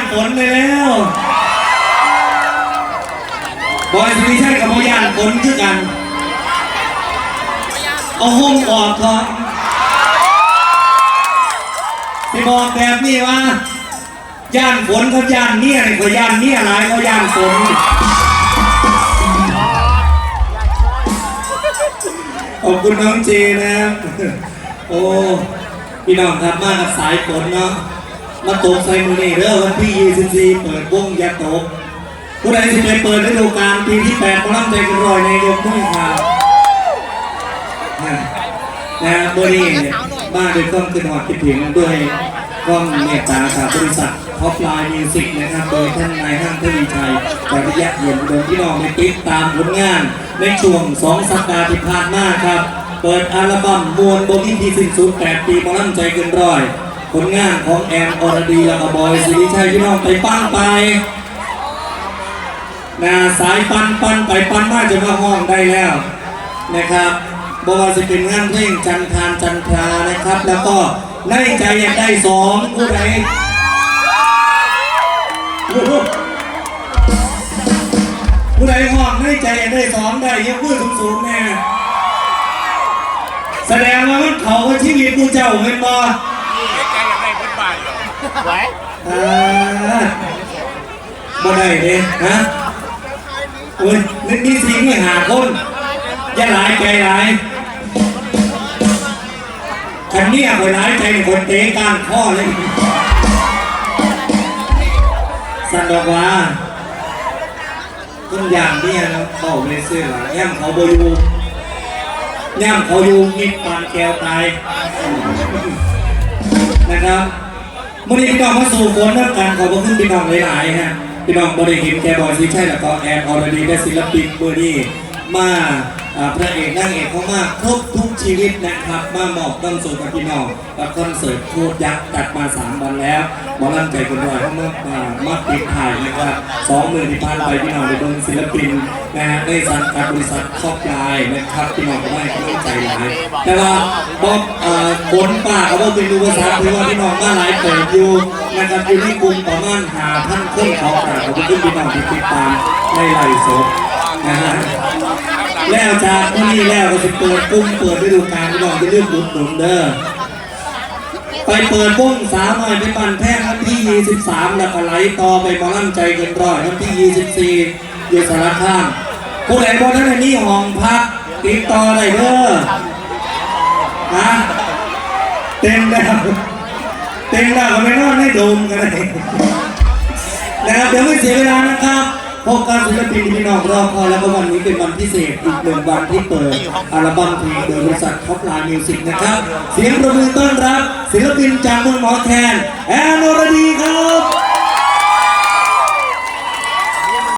านฝนไปแล้วบอยสุริชัยกับโมย่านฝนคือกัน เอาห้องออกก่อนไปบอกแบบนี้ว่าย่านฝนกับย่านเนี่ยนี่ก็ย่านเนี่ยหลายก็ย่านฝนขอบคุณน้องเจนะครับ โอ้ พี่น้องครับมากับสายฝนเนาะ มาตกใส่มือนี่เด้อวันที่ 24 เปิดวงยาตกผู้ใดสิไปเปิดฤดูกาลปีที่8พลังใจกันรอยในยกทุ่งข่าวนะนะบริมาด้วยความขึ้นหอดคิดถึงด้วยความเมตตาจาบริษัทท็อปไลน์มิวสิกนะครับโดยท่านนายห้างทวีชัยแต่ระยะเย็นโดยพี่น้องได้ติดตามผลงาน ในช่วง 2 สัปดาห์ที่ผ่านมาครับ เปิดอัลบั้มมวลโบกี้ทีสิ้นสุด8ปีพลังใจเกินร้อย ผลงานของแอนอรดีและก็บอยสิริชัยพี่น้องไปปั้งไปนะสายปันปันไปปันมาจะมาห้องได้แล้วนะครับบอกว่าจะเป็นงานเพลงจันทานจันทรานะครับ แล้วก็ในใจอยากได้สองผู้ใดผู้ใดห้องในใจอยากได้สองได้ยกมือสูงๆแน่แสดงว่ามันเขาว่าชีวิตผู้เจ้าเป็นบ่ใจอยา ได้คนบ้านเหรอไว้อ่าบ่ได้เลยฮะโอ้ยนึกนี่สิงหาคนอย่าหลายใจหลายคันเนี้ยคนหลายใจนี่คนเตะกลางข้อเลยสันดอกว่าต้นอย่างเนี้ยนะเข้าไม่เสื้อหลายแอมเขาบอยู่แอมเขาอยู่มีปานแก้วตายนะครับ มื่อนี้พี่น้องมาสู่ฝนนักการขอบพระคุณพี่น้องหลายๆฮะพี่น้องบริหินแกบอยซีใช่แล้วก็แอนออร์ดีและศิลปินเบอร์นี้มา อ่าพระเอกนางเอกเขามาครบทุกชีวิตนะครับมาหมอบต้องสู่กับพี่น้องกับคอนเสิร์ตโคตรยักษ์จัดมาสามวันแล้วหมอลำใจคนรอยเขามามามาปิดถ่ายนะครับสองหมื่นที่ผ่านไปพี่น้องไปดูศิลปินนะฮะในสังกัดบริษัทครอบลายนะครับพี่น้องก็ได้กำลังใจหลายแต่ว่าบอกเอ่อผลป่าเขาบอกเป็นอุปสรรคถือว่าพี่น้องมาหลายเปิดอยู่นะครับอยู่ที่กลุ่มประมาณหาพันคนเขาแต่เขาจะขึ้นพี่น้องที่ติดตามในไลฟ์สดนะฮะ แล้วจากนี่แล้วก็จะเปิดกลุ่มเปิดฤดูกาลพี่น้องจะเลือกบุญหนุนเด้อไปเปิดวงสาวหน่อยเป็นบันแพงวันที่ 23 แล้วก็ไหลต่อไปหมาลั่นใจเกินร้อยวันที่ 24 อยู่สารคามผู้ใดบอกนั้นนี่ห้องพักติดต่อได้เด้อฮะเต็มแล้วเต็มแล้วก็ไม่นอนให้ดมกันเลยนะครับเดี๋ยวไม่เสียเวลานะครับ พบกับศิลปินที่พี่น้องรอคอยแล้วก็วันนี้เป็นวันพิเศษอีกหนึ่งวันที่เปิดอัลบั้มเพลงโดยบริษัทท็อปไลน์มิวสิกนะครับ เสียงประมือต้อนรับ ศิลปินจากเมืองหมอแคนแอนอรดีครับ